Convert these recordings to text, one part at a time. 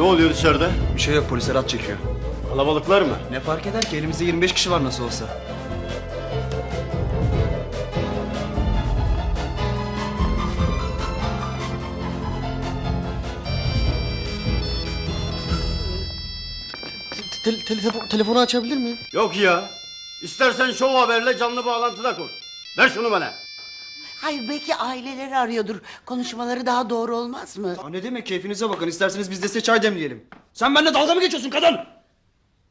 Ne oluyor dışarıda? Bir şey yok polisler at çekiyor. Kalabalıklar mı? Ne fark eder ki elimizde 25 kişi var nasıl olsa. Te- telefon, telefonu açabilir miyim? Yok ya. İstersen şov haberle canlı bağlantıda kur. Ver şunu bana. Hayır belki aileleri arıyordur. Konuşmaları daha doğru olmaz mı? Aa, ne demek keyfinize bakın isterseniz biz de size çay demleyelim. Sen benimle dalga mı geçiyorsun kadın?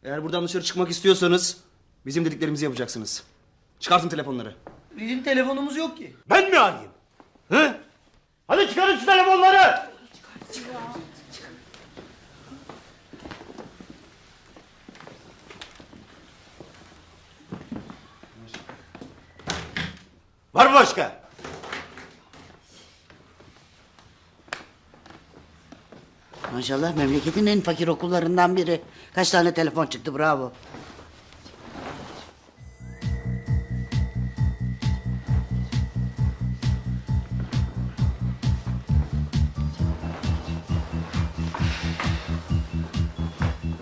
Eğer buradan dışarı çıkmak istiyorsanız bizim dediklerimizi yapacaksınız. Çıkartın telefonları. Bizim telefonumuz yok ki. Ben mi arayayım? Hı? Hadi çıkarın şu telefonları. Var mı başka? Maşallah memleketin en fakir okullarından biri. Kaç tane telefon çıktı bravo.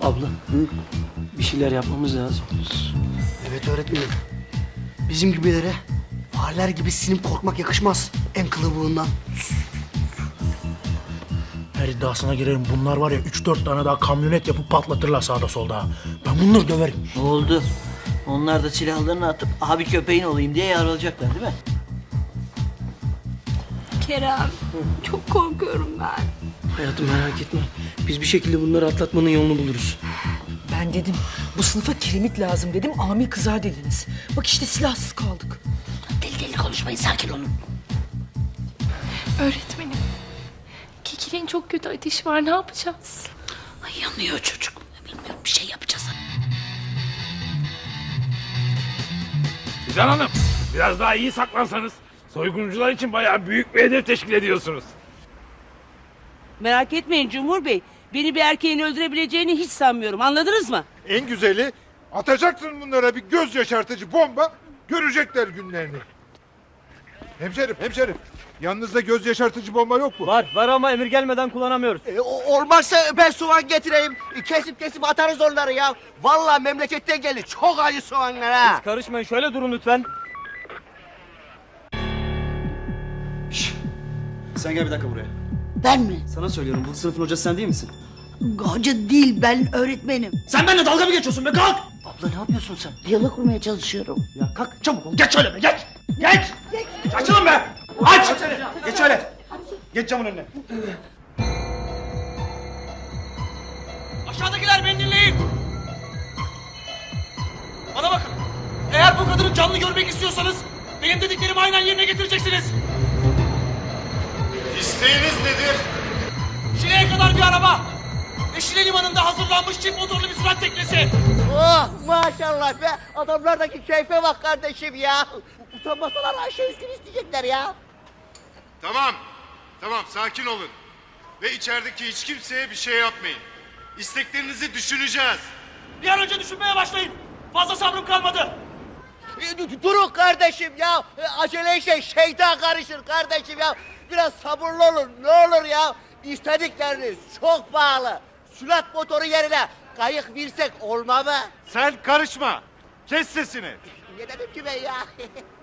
Abla. Bir şeyler yapmamız lazım. Evet öğretmenim. Bizim gibilere fareler gibi sinip korkmak yakışmaz. En kılıbığından. Her iddiasına girerim bunlar var ya 3-4 tane daha kamyonet yapıp patlatırlar sağda solda. Ben bunları döverim. Ne oldu? Onlar da silahlarını atıp abi köpeğin olayım diye yarılacaklar değil mi? Kerem, çok korkuyorum ben. Hayatım merak etme. Biz bir şekilde bunları atlatmanın yolunu buluruz. Ben dedim bu sınıfa kiremit lazım dedim Ami kızar dediniz. Bak işte silahsız kaldık. Deli deli konuşmayın sakin olun. Öğretmenim, Kikil'in çok kötü ateşi var, ne yapacağız? Ay yanıyor çocuk. Bilmiyorum bir şey yapacağız. Fidan Hanım, biraz daha iyi saklansanız. Soyguncular için bayağı büyük bir hedef teşkil ediyorsunuz. Merak etmeyin Cumhur Bey. Beni bir erkeğin öldürebileceğini hiç sanmıyorum. Anladınız mı? En güzeli atacaksın bunlara bir göz yaşartıcı bomba görecekler günlerini. Hemşerim hemşerim yanınızda göz yaşartıcı bomba yok mu? Var var ama emir gelmeden kullanamıyoruz. E, olmazsa ben soğan getireyim. Kesip kesip atarız onları ya. Vallahi memleketten geldi. Çok acı soğanlar ha. Karışmayın şöyle durun lütfen. Sen gel bir dakika buraya. Ben mi? Sana söylüyorum bu sınıfın hocası sen değil misin? Hoca değil ben öğretmenim. Sen benimle dalga mı geçiyorsun be kalk! Abla ne yapıyorsun sen? Diyalog kurmaya çalışıyorum. Ya kalk çabuk ol geç şöyle be geç! Geç! Açılın be! Geç camın önüne. Aşağıdakiler beni dinleyin. Bana bakın. Eğer bu kadını canlı görmek istiyorsanız benim dediklerimi aynen yerine getireceksiniz. İsteğiniz nedir? Şile'ye kadar bir araba. Ve Şile limanında hazırlanmış çift motorlu bir sürat teknesi. Oh maşallah be. Adamlardaki keyfe bak kardeşim ya. Utanmasalar Ayşe üstünü isteyecekler ya. Tamam tamam sakin olun. Ve içerideki hiç kimseye bir şey yapmayın. İsteklerinizi düşüneceğiz. Bir an önce düşünmeye başlayın. Fazla sabrım kalmadı. E, Durun kardeşim ya. E, Acele şey şeytan karışır kardeşim ya. Biraz sabırlı olun ne olur ya. İstedikleriniz çok pahalı. Sürat motoru yerine kayık birsek olma mı? Sen karışma. Kes sesini. Ne dedim ki ben ya?